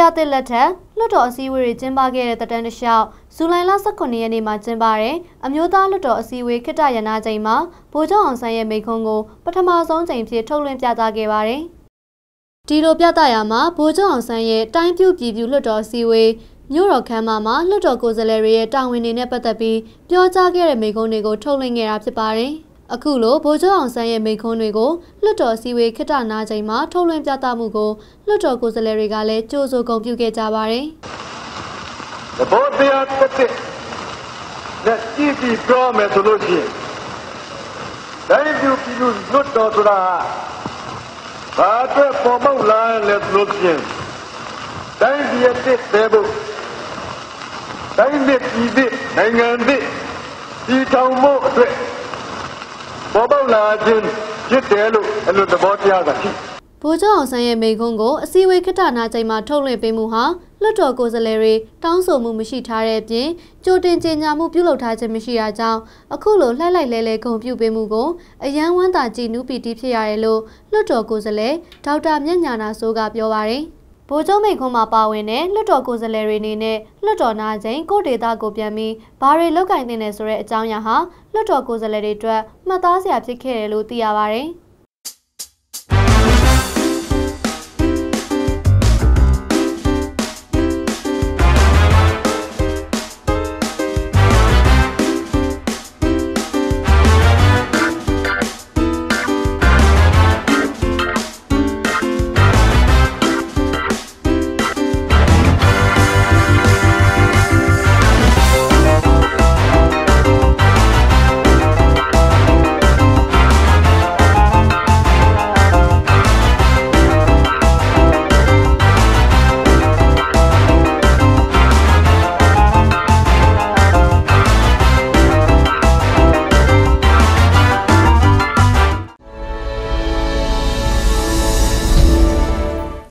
ရသစ်လက်ထက်လွှတ်တော်အစည်းအဝေးတွေကျင်းပခဲ့တဲ့တတန်းတစ်လျှောက်ဇူလိုင်လ18ရက်နေ့မှာကျင်းပတဲ့အမျိုးသားလွှတ်တော်အစည်းအဝေးခိတ္တရနာချိန်မှာဗိုလ်ချုပ်အောင်ဆန်းရဲ့မိန့်ခွန်းကိုပထမဆုံးချိန်ဖြစ်ထုတ်လွှင့်ပြသခဲ့ပါတယ်။ဒီလိုပြသရာမှာဗိုလ်ချုပ်အောင်ဆန်းရဲ့တိုင်းပြူပြည်ပြူလွှတ်တော်အစည်းအဝေးမြို့တော်ခမ်းမမှာလွှတ်တော်ကိုယ်စားလှယ်တွေရဲ့တာဝန်တွေနဲ့ပတ်သက်ပြီးပြောကြားခဲ့တဲ့မိန့်ခွန်းတွေကိုထုတ်လွှင့်ခဲ့တာဖြစ်ပါတယ်။ အခုလိုဗိုလ်ချုပ်အောင်ဆန်းရဲ့မိန့်ခွန်းတွေကိုလွှတ်တော်စည်းဝေးခိတနာချိန်မှာထုတ်လွှင့်ပြသမှုကိုလွှတ်တော်ကိုယ်စားလှယ်တွေကလည်းကြိုးဆိုဂုဏ်ပြုခဲ့ကြပါတယ်။သဘောတရားတစ်တစ်နဲ့ကြည့်ပြီးပြောမယ်ဆိုလို့ရှိရင်တိုင်းပြည်ပြည်သူလွတ်တော်ဆိုတာဘာအတွက်ပေါ်ပေါက်လာလဲဆိုလို့ရှိရင်တိုင်းပြည်ရဲ့တစ်သေးဖို့တိုင်းပြည်ပြည်နိုင်ငံပြည်ဒီထောင်မှုအတွက် ပေါ်ပေါက်လာခြင်းဖြစ်တယ်လို့အဲ့လိုသဘောတရားကရှိဗိုလ်ချုပ်အောင်ဆန်းရဲ့မိန့်ခွန်းကိုအစည်းအဝေးခဋ္ဌနာချိန်မှာထုတ်လွှင့်ပေးမှုဟာလွှတ်တော်ကိုယ်စားလှယ်တွေတောင်းဆိုမှုမရှိထားတဲ့အပြင်ကြိုတင်ကြေညာမှုပြုလုပ်ထားခြင်းမရှိတာကြောင့်အခုလိုလှိုက်လိုက်လဲလဲဂုံပြုပေးမှုကိုအယံဝမ်းသာကြည်နူးပီတီဖြစ်ရတယ်လို့လွှတ်တော်ကိုယ်စားလှယ်ဒေါက်တာမြတ်ညာနာစိုးကပြောပါရယ် ဗိုလ်ချုပ်မိန်ခွန်းမှာပါဝင်တဲ့လွှတ်တော်ကိုယ်စားလှယ်တွေအနေနဲ့လွှတ်တော်နာချိန်ကိုဒေတာကိုပြန်ပြီးဘာတွေလောက်ကင်တင်နေဆိုတဲ့အကြောင်းအရာဟာလွှတ်တော်ကိုယ်စားလှယ်တွေအတွက်မှတ်သားစရာဖြစ်ခဲ့တယ်လို့သိရပါဗျ။